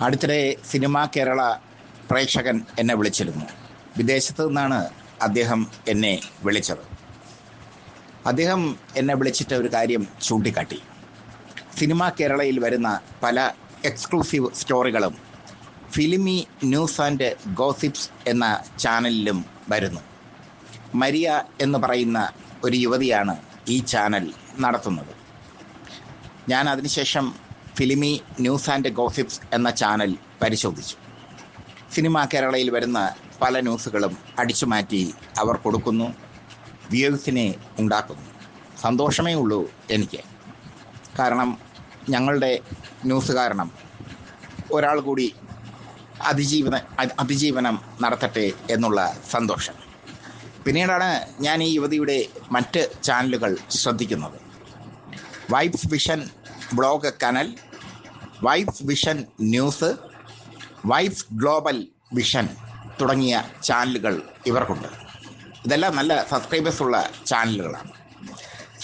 അടുത്തിടെ സിനിമ കേരള പ്രേക്ഷകൻ എന്നെ വിളിച്ചിരുന്നു. വിദേശത്തു നിന്നാണ് അദ്ദേഹം എന്നെ വിളിച്ചത്. അദ്ദേഹം എന്നെ വിളിച്ചിട്ട് ഒരു കാര്യം ചൂണ്ടിക്കാട്ടി. സിനിമ കേരളയിൽ വരുന്ന പല എക്സ്ക്ലൂസീവ് സ്റ്റോറികളും ഫിലിമി ന്യൂസ് ആൻഡ് ഗോസിപ്സ് എന്ന ചാനലിലും വരുന്നു. മരിയ എന്ന് പറയുന്ന ഒരു യുവതിയാണ് ഈ ചാനൽ നടത്തുന്നത്. ഞാൻ അതിനുശേഷം ഫിലിമി ന്യൂസ് ആൻഡ് ഗോസിപ്സ് എന്ന ചാനൽ പരിശോധിച്ചു. സിനിമ കേരളയിൽ വരുന്ന പല ന്യൂസുകളും അടിച്ചു മാറ്റി അവർ കൊടുക്കുന്നു വ്യൂസിനെ ഉണ്ടാക്കുന്നു. സന്തോഷമേ ഉള്ളൂ എനിക്ക്. കാരണം ഞങ്ങളുടെ ന്യൂസ് കാരണം ഒരാൾ കൂടി അതിജീവന അതിജീവനം നടത്തട്ടെ എന്നുള്ള സന്തോഷം. പിന്നീടാണ് ഞാൻ ഈ യുവതിയുടെ മറ്റ് ചാനലുകൾ ശ്രദ്ധിക്കുന്നത്. വൈബ്സ് വിഷൻ ബ്ലോഗ് കനൽ vibes vision news vibes global vision തുടങ്ങിയ ചാനലുകൾ ഇവർക്കുണ്ട്. ഇതെല്ലാം നല്ല സബ്സ്ക്രൈബേഴ്സ് ഉള്ള ചാനലുകളാണ്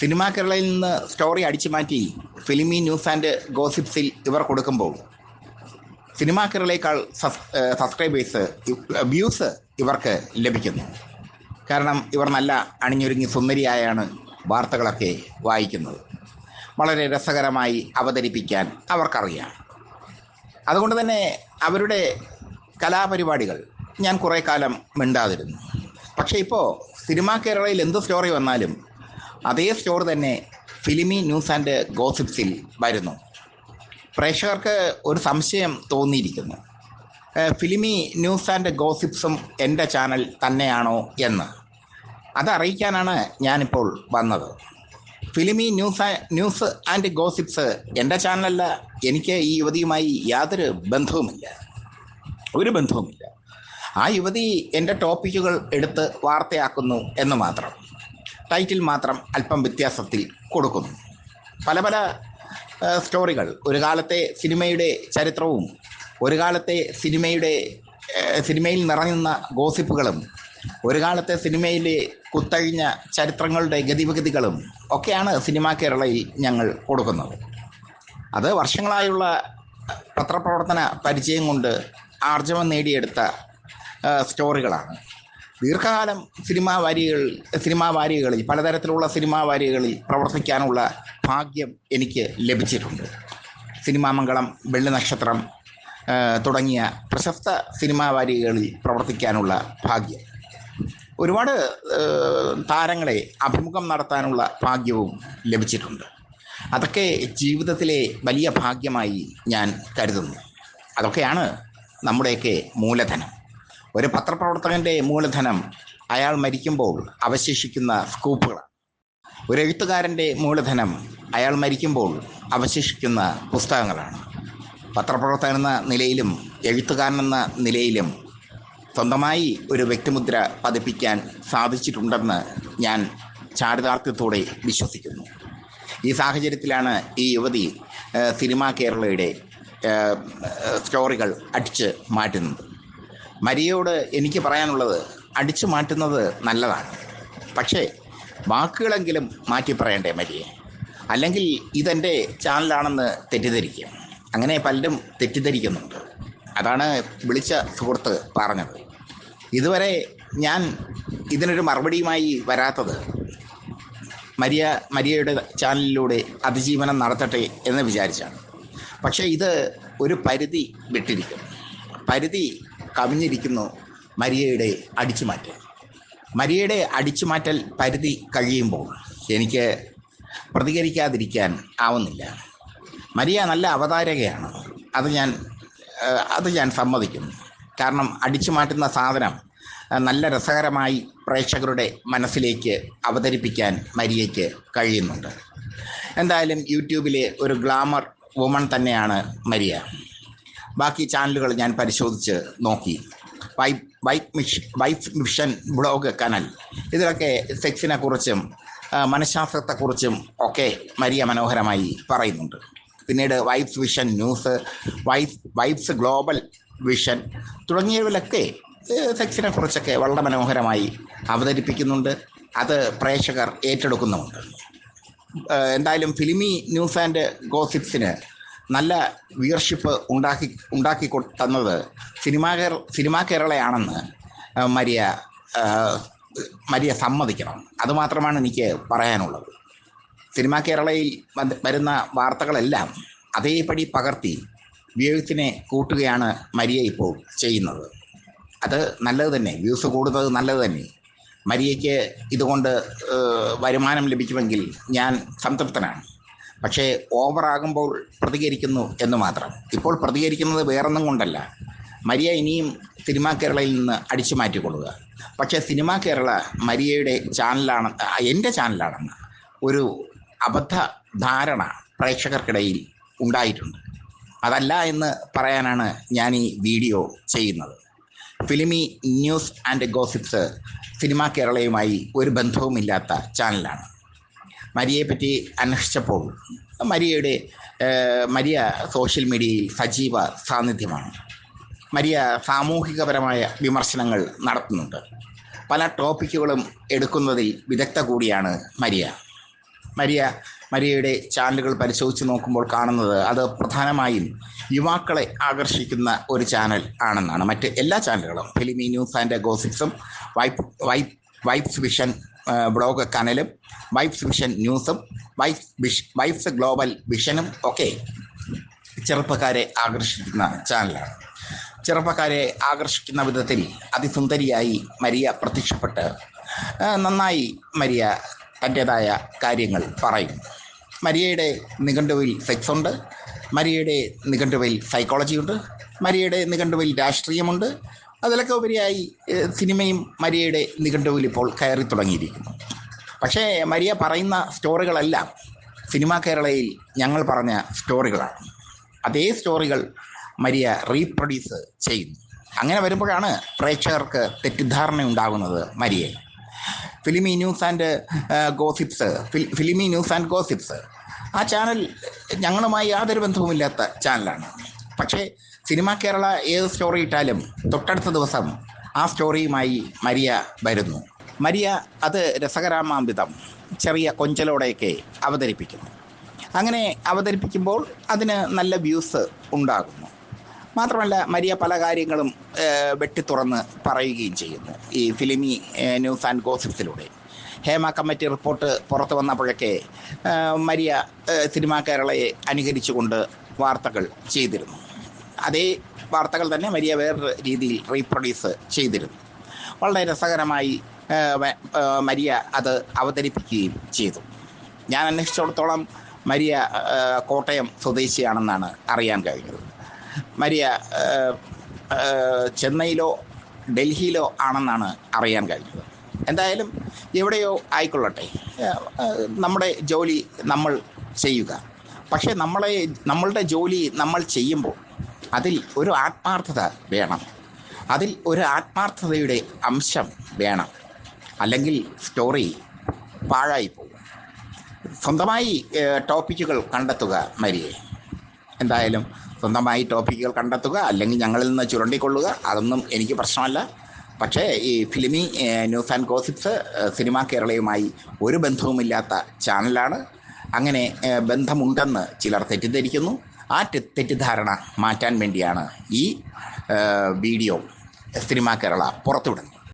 സിനിമാ കേരളയിൽ നിന്ന് സ്റ്റോറി അടിച്ചു മാറ്റി ഫിലിമി ന്യൂസ് ആൻഡ് ഗോസിപ്സിൽ ഇവർ കൊടുക്കുമ്പോൾ സിനിമാ കേരളയേക്കാൾ സബ്സ്ക്രൈബേഴ്സ് വ്യൂസ് ഇവർക്ക് ലഭിക്കുന്നു. കാരണം ഇവർ നല്ല അണിഞ്ഞൊരുങ്ങി സുന്ദരിയായാണ് വാർത്തകളൊക്കെ വായിക്കുന്നത്. വളരെ രസകരമായി അവതരിപ്പിക്കാൻ അവർക്കറിയാം. അതുകൊണ്ട് തന്നെ അവരുടെ കലാപരിപാടികൾ ഞാൻ കുറേ കാലം മിണ്ടാതിരുന്നു. പക്ഷേ ഇപ്പോൾ സിനിമാ കേരളയിൽ എന്ത് സ്റ്റോറി വന്നാലും അതേ സ്റ്റോറി തന്നെ ഫിലിമി ന്യൂസ് ആൻഡ് ഗോസിപ്സിൽ വരുന്നു. പ്രേക്ഷകർക്ക് ഒരു സംശയം തോന്നിയിരിക്കുന്നു. ഫിലിമി ന്യൂസ് ആൻഡ് ഗോസിപ്സും എന്റെ ചാനൽ തന്നെയാണോ എന്ന്. അതറിയിക്കാനാണ് ഞാനിപ്പോൾ വന്നത്. Filmy news news and gossips എന്റെ ചാനലല്ല എനിക്ക് ഈ യുവതിയുമായി യാതൊരു ബന്ധവുമില്ല. ഒരു ബന്ധവുമില്ല. ആ യുവതി എന്റെ ടോപ്പിക്കുകൾ എടുത്ത് വാർത്തയാക്കുന്നു എന്ന് മാത്രം. ടൈറ്റിൽ മാത്രം അല്പം വ്യത്യാസത്തിൽ കൊടുക്കുന്നു. പല പല സ്റ്റോറികൾ ഒരു കാലത്തെ സിനിമയുടെ ചരിത്രവും ഒരു കാലത്തെ സിനിമയുടെ സിനിമയിൽ നിറഞ്ഞുന്ന ഗോസിപ്പുകളും ഒരു കാലത്തെ സിനിമയിലെ കുത്തഴിഞ്ഞ ചരിത്രങ്ങളുടെ ഗതിവിഗതികളും ഒക്കെയാണ് സിനിമാ കേരളയിൽ ഞങ്ങൾ കൊടുക്കുന്നത്. അത് വർഷങ്ങളായുള്ള പത്രപ്രവർത്തന പരിചയം കൊണ്ട് ആർജവം നേടിയെടുത്ത സ്റ്റോറികളാണ്. ദീർഘകാലം സിനിമാ വാരികൾ സിനിമാ വാരികകളിൽ പലതരത്തിലുള്ള സിനിമാ വാരികകളിൽ പ്രവർത്തിക്കാനുള്ള ഭാഗ്യം എനിക്ക് ലഭിച്ചിട്ടുണ്ട്. സിനിമാ മംഗളം വെള്ളി നക്ഷത്രം തുടങ്ങിയ പ്രശസ്ത സിനിമാ വാരികകളിൽ പ്രവർത്തിക്കാനുള്ള ഭാഗ്യം. ഒരുപാട് താരങ്ങളെ അഭിമുഖം നടത്താനുള്ള ഭാഗ്യവും ലഭിച്ചിട്ടുണ്ട്. അതൊക്കെ ജീവിതത്തിലെ വലിയ ഭാഗ്യമായി ഞാൻ കരുതുന്നു. അതൊക്കെയാണ് നമ്മുടെയൊക്കെ മൂലധനം. ഒരു പത്രപ്രവർത്തകന്റെ മൂലധനം അയാൾ മരിക്കുമ്പോൾ അവശേഷിക്കുന്ന സ്കൂപ്പുകളാണ് ഒരു എഴുത്തുകാരന്റെ മൂലധനം അയാൾ മരിക്കുമ്പോൾ അവശേഷിക്കുന്ന പുസ്തകങ്ങളാണ്. പത്രപ്രവർത്തകൻ എന്ന നിലയിലും എഴുത്തുകാരൻ എന്ന നിലയിലും സ്വന്തമായി ഒരു വ്യക്തിമുദ്ര പതിപ്പിക്കാൻ സാധിച്ചിട്ടുണ്ടെന്ന് ഞാൻ ചാരിതാർത്ഥ്യത്തോടെ വിശ്വസിക്കുന്നു. ഈ സാഹചര്യത്തിലാണ് ഈ യുവതി സിനിമ കേരളയുടെ സ്റ്റോറികൾ അടിച്ച് മാറ്റുന്നത്. മരിയയോട് എനിക്ക് പറയാനുള്ളത് അടിച്ചു മാറ്റുന്നത് നല്ലതാണ്. പക്ഷേ വാക്കുകളെങ്കിലും മാറ്റി പറയണ്ടേ മരിയെ? അല്ലെങ്കിൽ ഇതെന്റെ ചാനലാണെന്ന് തെറ്റിദ്ധരിക്കും അങ്ങനെ പലരും തെറ്റിദ്ധരിക്കുന്നുണ്ട്. അതാണ് വിളിച്ച സുഹൃത്ത് പറഞ്ഞത്. ഇതുവരെ ഞാൻ ഇതിനൊരു മറുപടിയുമായി വരാത്തത് മരിയ മരിയയുടെ ചാനലിലൂടെ അതിജീവനം നടത്തട്ടെ എന്ന് വിചാരിച്ചാണ്. പക്ഷേ ഇത് ഒരു പരിധി വിട്ടിരിക്കും. പരിധി കവിഞ്ഞിരിക്കുന്നു മരിയയുടെ അടിച്ചുമാറ്റൽ. മരിയയുടെ അടിച്ചുമാറ്റൽ പരിധി കഴിയുമ്പോൾ എനിക്ക് പ്രതികരിക്കാതിരിക്കാൻ ആവുന്നില്ല. മരിയ നല്ല അവതാരകയാണ്. അത് ഞാൻ അത് ഞാൻ സമ്മതിക്കുന്നു. കാരണം അടിച്ചു മാറ്റുന്ന സാധനം നല്ല രസകരമായി പ്രേക്ഷകരുടെ മനസ്സിലേക്ക് അവതരിപ്പിക്കാൻ മരിയയ്ക്ക് കഴിയുന്നുണ്ട്. എന്തായാലും യൂട്യൂബിലെ ഒരു ഗ്ലാമർ വുമൺ തന്നെയാണ് മരിയ. ബാക്കി ചാനലുകൾ ഞാൻ പരിശോധിച്ച് നോക്കി. വൈഫ് വൈഫ് മിഷ് വൈഫ് മിഷൻ ബ്ലോഗ് കനൽ. ഇതിലൊക്കെ സെക്സിനെ കുറിച്ചും മനഃശാസ്ത്രത്തെക്കുറിച്ചും ഒക്കെ മരിയ മനോഹരമായി പറയുന്നുണ്ട്. പിന്നീട് vibes vision news vibe vibes global vision തുടങ്ങിയവയിലൊക്കെ ഏഹ്, സെക്സിനെ കുറിച്ചൊക്കെ വളരെ മനോഹരമായി അവതരിപ്പിക്കുന്നുണ്ട്. അത് പ്രേക്ഷകർ ഏറ്റെടുക്കുന്നുമുണ്ട്. എന്തായാലും ഫിലിമി ന്യൂസ് ആൻഡ് ഗോസിപ്സിന് നല്ല വ്യൂവർഷിപ്പ് ഉണ്ടാക്കി ഉണ്ടാക്കി തന്നത് സിനിമാ കേര സിനിമാ കേരളയാണെന്ന് മരിയ മരിയ സമ്മതിക്കണം. അതുമാത്രമാണ് എനിക്ക് പറയാനുള്ളത്. സിനിമാ കേരളയിൽ വരുന്ന വാർത്തകളെല്ലാം അതേപടി പകർത്തി വ്യൂസിനെ കൂട്ടുകയാണ് മരിയ ഇപ്പോൾ ചെയ്യുന്നത്. അത് നല്ലത് തന്നെ. വ്യൂസ് കൂടുന്നത് നല്ലത് തന്നെ. മരിയയ്ക്ക് ഇതുകൊണ്ട് വരുമാനം ലഭിക്കുമെങ്കിൽ ഞാൻ സംതൃപ്തനാണ്. പക്ഷേ ഓവറാകുമ്പോൾ പ്രതികരിക്കുന്നു എന്ന് മാത്രം. ഇപ്പോൾ പ്രതികരിക്കുന്നത് വേറൊന്നും കൊണ്ടല്ല. മരിയ ഇനിയും സിനിമാ കേരളയിൽ നിന്ന് അടിച്ചു മാറ്റിക്കൊള്ളുക. പക്ഷേ സിനിമാ കേരള മരിയയുടെ ചാനലാണ് എന്റെ ചാനലാണെന്ന് ഒരു അബദ്ധ ധാരണ പ്രേക്ഷകർക്കിടയിൽ ഉണ്ടായിട്ടുണ്ട്. അതല്ല എന്ന് പറയാനാണ് ഞാൻ ഈ വീഡിയോ ചെയ്യുന്നത്. Filmy news and gossips cinema കേരളയുമായി ഒരു ബന്ധവുമില്ലാത്ത ചാനലാണ്. മരിയയെ പറ്റി അന്വേഷിച്ചപ്പോൾ മരിയയുടെ മരിയ സോഷ്യൽ മീഡിയയിൽ സജീവ സാന്നിധ്യമാണ്. മരിയ സാമൂഹികപരമായ വിമർശനങ്ങൾ നടത്തുന്നുണ്ട്. പല ടോപ്പിക്കുകളും എടുക്കുന്നതിൽ വിദഗ്ധ കൂടിയാണ് മരിയ. മരിയ മരിയയുടെ ചാനലുകൾ പരിശോധിച്ച് നോക്കുമ്പോൾ കാണുന്നത് അത് പ്രധാനമായും യുവാക്കളെ ആകർഷിക്കുന്ന ഒരു ചാനൽ ആണെന്നാണ്. മറ്റ് എല്ലാ ചാനലുകളും filmy news and ഗോസിപ്സും vibe vibe vibes vision blog കനലും vibes vision ന്യൂസും വൈബ്സ് വിഷ് വൈബ്സ് ഗ്ലോബൽ വിഷനും ഒക്കെ ചെറുപ്പക്കാരെ ആകർഷിക്കുന്ന ചാനലാണ്. ചെറുപ്പക്കാരെ ആകർഷിക്കുന്ന വിധത്തിൽ അതിസുന്ദരിയായി മരിയ പ്രത്യക്ഷപ്പെട്ട് നന്നായി മരിയ തന്റെതായ കാര്യങ്ങൾ പറയും. മരിയയുടെ നിഘണ്ടുവിൽ സെക്സ് ഉണ്ട്. മരിയയുടെ നിഘണ്ടുവിൽ സൈക്കോളജി ഉണ്ട്. മരിയയുടെ നിഘണ്ടുവിൽ രാഷ്ട്രീയമുണ്ട്. അതിലൊക്കെ ഉപരിയായി സിനിമയും മരിയയുടെ നിഘണ്ടുവിൽ ഇപ്പോൾ കയറി തുടങ്ങിയിരിക്കുന്നു. പക്ഷേ മരിയ പറയുന്ന സ്റ്റോറികളെല്ലാം സിനിമാ കേരളയിൽ ഞങ്ങൾ പറഞ്ഞ സ്റ്റോറികളാണ്. അതേ സ്റ്റോറികൾ മരിയ റീപ്രൊഡ്യൂസ് ചെയ്യുന്നു. അങ്ങനെ വരുമ്പോഴാണ് പ്രേക്ഷകർക്ക് തെറ്റിദ്ധാരണ ഉണ്ടാകുന്നത് മരിയെ filmy news and gossips filmy news and gossips ആ ചാനൽ ഞങ്ങളുമായി യാതൊരു ബന്ധവുമില്ലാത്ത ചാനലാണ് പക്ഷേ സിനിമ കേരള ഏത് സ്റ്റോറി ഇട്ടാലും തൊട്ടടുത്ത ദിവസം ആ സ്റ്റോറിയുമായി മരിയ വരുന്നു. മരിയ അത് രസകരാമാംബിതം ചെറിയ കൊഞ്ചലോടെയൊക്കെ അവതരിപ്പിക്കുന്നു. അങ്ങനെ അവതരിപ്പിക്കുമ്പോൾ അതിന് നല്ല വ്യൂസ് ഉണ്ടാകുന്നു. മാത്രമല്ല മരിയ പല കാര്യങ്ങളും വെട്ടി വെട്ടിത്തുറന്ന് പറയുകയും ചെയ്യുന്നു ഈ ഫിലിമി ന്യൂസ് ആൻഡ് ഗോസിപ്സിലൂടെ ഹേമ കമ്മിറ്റി റിപ്പോർട്ട് പുറത്തു വന്നപ്പോഴൊക്കെ മരിയ സിനിമാ കേരളയെ അനുകരിച്ചുകൊണ്ട് വാർത്തകൾ ചെയ്തിരുന്നു. അതേ വാർത്തകൾ തന്നെ മരിയ വേറൊരു രീതിയിൽ റീപ്രൊഡ്യൂസ് ചെയ്തിരുന്നു. വളരെ രസകരമായി മരിയ അത് അവതരിപ്പിക്കുകയും ചെയ്തു. ഞാൻ അന്വേഷിച്ചിടത്തോളം മരിയ കോട്ടയം സ്വദേശിയാണെന്നാണ് അറിയാൻ കഴിഞ്ഞത്. മരിയ ചെന്നൈയിലോ ഡൽഹിയിലോ ആണെന്നാണ് അറിയാൻ കഴിഞ്ഞത്. എന്തായാലും എവിടെയോ ആയിക്കൊള്ളട്ടെ. നമ്മുടെ ജോലി നമ്മൾ ചെയ്യുക. പക്ഷേ നമ്മളെ നമ്മളുടെ ജോലി നമ്മൾ ചെയ്യുമ്പോൾ അതിൽ ഒരു ആത്മാർത്ഥത വേണം. അതിൽ ഒരു ആത്മാർത്ഥതയുടെ അംശം വേണം. അല്ലെങ്കിൽ സ്റ്റോറി പാഴായി പോകും. സ്വന്തമായി ടോപ്പിക്കുകൾ കണ്ടെത്തുക മരിയെ. എന്തായാലും സ്വന്തമായി ടോപ്പിക്കുകൾ കണ്ടെത്തുക അല്ലെങ്കിൽ ഞങ്ങളിൽ നിന്ന് ചുരണ്ടിക്കൊള്ളുക അതൊന്നും എനിക്ക് പ്രശ്നമല്ല. പക്ഷേ ഈ filmy news and gossips cinema കേരളയുമായി ഒരു ബന്ധവുമില്ലാത്ത ചാനലാണ്. അങ്ങനെ ബന്ധമുണ്ടെന്ന് ചിലർ തെറ്റിദ്ധരിക്കുന്നു. ആ തെറ്റിദ്ധാരണ മാറ്റാൻ വേണ്ടിയാണ് ഈ വീഡിയോ സിനിമാ കേരള പുറത്തുവിടുന്നത്.